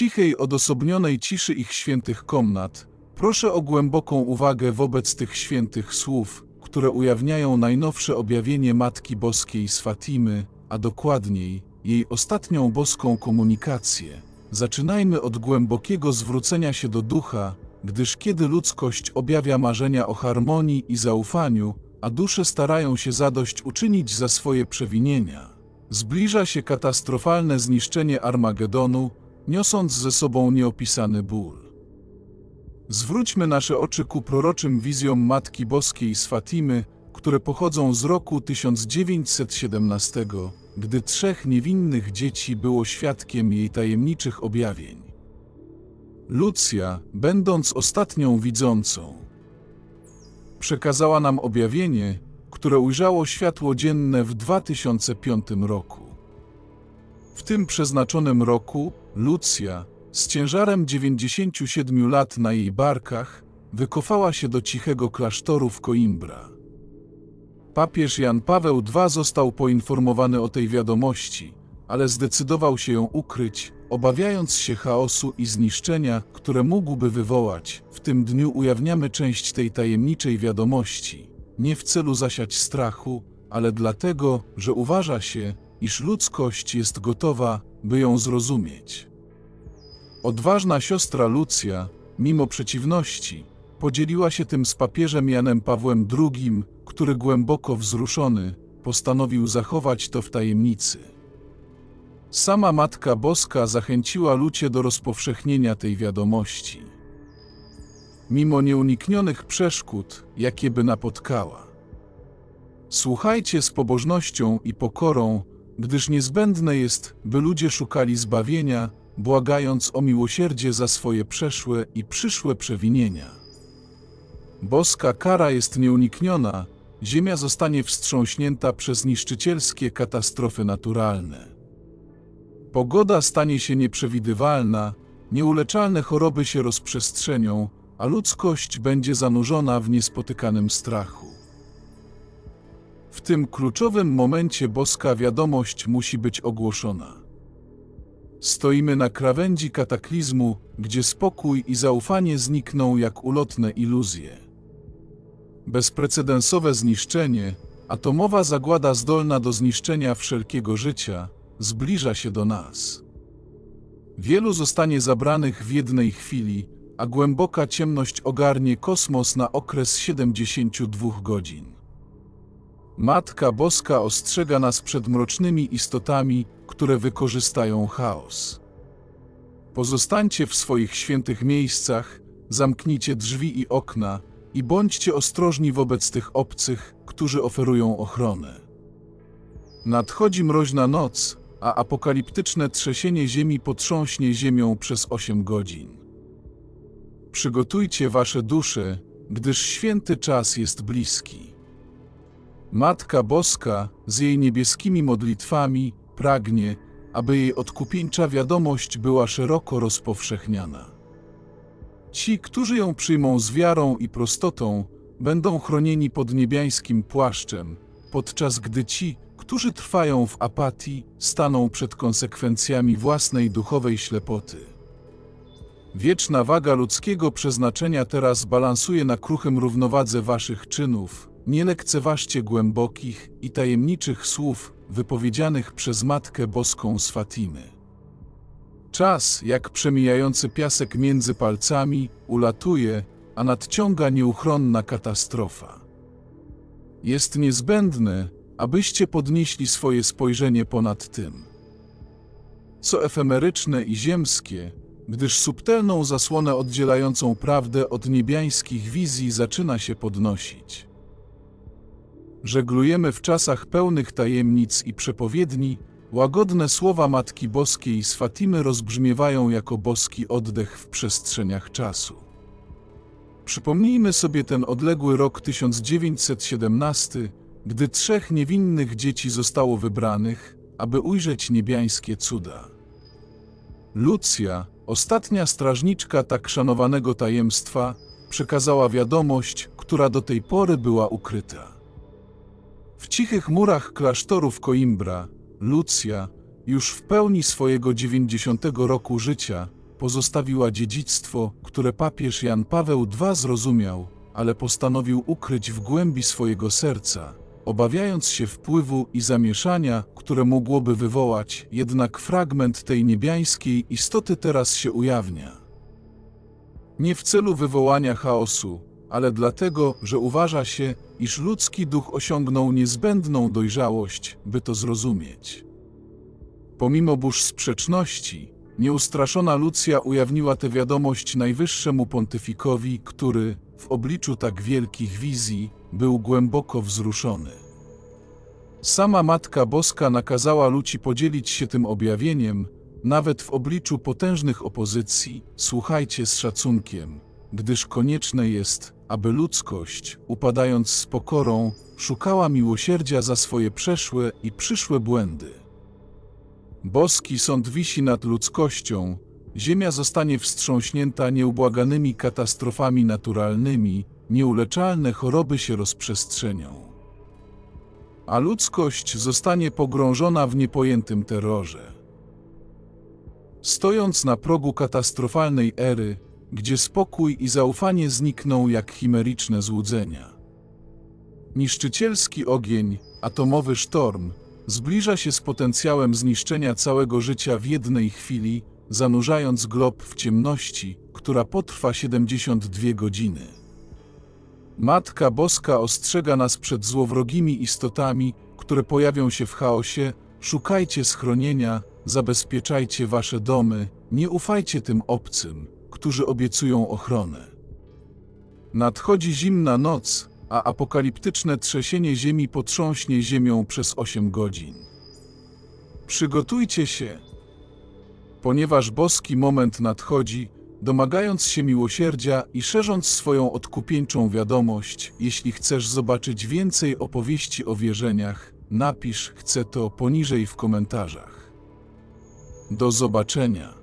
cichej, odosobnionej ciszy ich świętych komnat, proszę o głęboką uwagę wobec tych świętych słów, które ujawniają najnowsze objawienie Matki Boskiej z Fatimy, a dokładniej jej ostatnią boską komunikację. Zaczynajmy od głębokiego zwrócenia się do ducha, gdyż kiedy ludzkość objawia marzenia o harmonii i zaufaniu, a dusze starają się zadość uczynić za swoje przewinienia, zbliża się katastrofalne zniszczenie Armagedonu, niosąc ze sobą nieopisany ból. Zwróćmy nasze oczy ku proroczym wizjom Matki Boskiej z Fatimy, które pochodzą z roku 1917, gdy trzech niewinnych dzieci było świadkiem jej tajemniczych objawień. Lucja, będąc ostatnią widzącą, przekazała nam objawienie, które ujrzało światło dzienne w 2005 roku. W tym przeznaczonym roku Lucja, z ciężarem 97 lat na jej barkach, wykofała się do cichego klasztoru w Coimbra. Papież Jan Paweł II został poinformowany o tej wiadomości, ale zdecydował się ją ukryć, obawiając się chaosu i zniszczenia, które mógłby wywołać. W tym dniu ujawniamy część tej tajemniczej wiadomości, nie w celu zasiać strachu, ale dlatego, że uważa się, iż ludzkość jest gotowa, by ją zrozumieć. Odważna siostra Lucja, mimo przeciwności, podzieliła się tym z papieżem Janem Pawłem II, który głęboko wzruszony postanowił zachować to w tajemnicy. Sama Matka Boska zachęciła Lucie do rozpowszechnienia tej wiadomości. Mimo nieuniknionych przeszkód, jakie by napotkała. Słuchajcie z pobożnością i pokorą, gdyż niezbędne jest, by ludzie szukali zbawienia, błagając o miłosierdzie za swoje przeszłe i przyszłe przewinienia. Boska kara jest nieunikniona, ziemia zostanie wstrząśnięta przez niszczycielskie katastrofy naturalne. Pogoda stanie się nieprzewidywalna, nieuleczalne choroby się rozprzestrzenią, a ludzkość będzie zanurzona w niespotykanym strachu. W tym kluczowym momencie boska wiadomość musi być ogłoszona. Stoimy na krawędzi kataklizmu, gdzie spokój i zaufanie znikną jak ulotne iluzje. Bezprecedensowe zniszczenie, atomowa zagłada zdolna do zniszczenia wszelkiego życia, zbliża się do nas. Wielu zostanie zabranych w jednej chwili, a głęboka ciemność ogarnie kosmos na okres 72 godzin. Matka Boska ostrzega nas przed mrocznymi istotami, które wykorzystają chaos. Pozostańcie w swoich świętych miejscach, zamknijcie drzwi i okna i bądźcie ostrożni wobec tych obcych, którzy oferują ochronę. Nadchodzi mroźna noc, a apokaliptyczne trzęsienie ziemi potrząśnie ziemią przez osiem godzin. Przygotujcie wasze dusze, gdyż święty czas jest bliski. Matka Boska z jej niebieskimi modlitwami pragnie, aby jej odkupieńcza wiadomość była szeroko rozpowszechniana. Ci, którzy ją przyjmą z wiarą i prostotą, będą chronieni pod niebiańskim płaszczem, podczas gdy ci, którzy trwają w apatii, staną przed konsekwencjami własnej duchowej ślepoty. Wieczna waga ludzkiego przeznaczenia teraz balansuje na kruchym równowadze waszych czynów. Nie lekceważcie głębokich i tajemniczych słów wypowiedzianych przez Matkę Boską z Fatimy. Czas, jak przemijający piasek między palcami, ulatuje, a nadciąga nieuchronna katastrofa. Jest niezbędne, abyście podnieśli swoje spojrzenie ponad tym, co efemeryczne i ziemskie, gdyż subtelną zasłonę oddzielającą prawdę od niebiańskich wizji zaczyna się podnosić. Żeglujemy w czasach pełnych tajemnic i przepowiedni, łagodne słowa Matki Boskiej z Fatimy rozbrzmiewają jako boski oddech w przestrzeniach czasu. Przypomnijmy sobie ten odległy rok 1917, gdy trzech niewinnych dzieci zostało wybranych, aby ujrzeć niebiańskie cuda. Lucja, ostatnia strażniczka tak szanowanego tajemstwa, przekazała wiadomość, która do tej pory była ukryta. W cichych murach klasztorów Coimbra, Lucja, już w pełni swojego 90 roku życia, pozostawiła dziedzictwo, które papież Jan Paweł II zrozumiał, ale postanowił ukryć w głębi swojego serca, obawiając się wpływu i zamieszania, które mogłoby wywołać, jednak fragment tej niebiańskiej istoty teraz się ujawnia. Nie w celu wywołania chaosu, ale dlatego, że uważa się, iż ludzki duch osiągnął niezbędną dojrzałość, by to zrozumieć. Pomimo burz sprzeczności, nieustraszona Lucja ujawniła tę wiadomość najwyższemu pontyfikowi, który, w obliczu tak wielkich wizji, był głęboko wzruszony. Sama Matka Boska nakazała Luci podzielić się tym objawieniem, nawet w obliczu potężnych opozycji, słuchajcie z szacunkiem, gdyż konieczne jest, aby ludzkość, upadając z pokorą, szukała miłosierdzia za swoje przeszłe i przyszłe błędy. Boski sąd wisi nad ludzkością, ziemia zostanie wstrząśnięta nieubłaganymi katastrofami naturalnymi, nieuleczalne choroby się rozprzestrzenią. A ludzkość zostanie pogrążona w niepojętym terrorze. Stojąc na progu katastrofalnej ery, gdzie spokój i zaufanie znikną jak chimeryczne złudzenia. Niszczycielski ogień, atomowy sztorm, zbliża się z potencjałem zniszczenia całego życia w jednej chwili, zanurzając glob w ciemności, która potrwa 72 godziny. Matka Boska ostrzega nas przed złowrogimi istotami, które pojawią się w chaosie, szukajcie schronienia, zabezpieczajcie wasze domy, nie ufajcie tym obcym, którzy obiecują ochronę. Nadchodzi zimna noc, a apokaliptyczne trzęsienie ziemi potrząśnie ziemią przez 8 godzin. Przygotujcie się, ponieważ boski moment nadchodzi, domagając się miłosierdzia i szerząc swoją odkupieńczą wiadomość, jeśli chcesz zobaczyć więcej opowieści o wierzeniach, napisz chcę to poniżej w komentarzach. Do zobaczenia.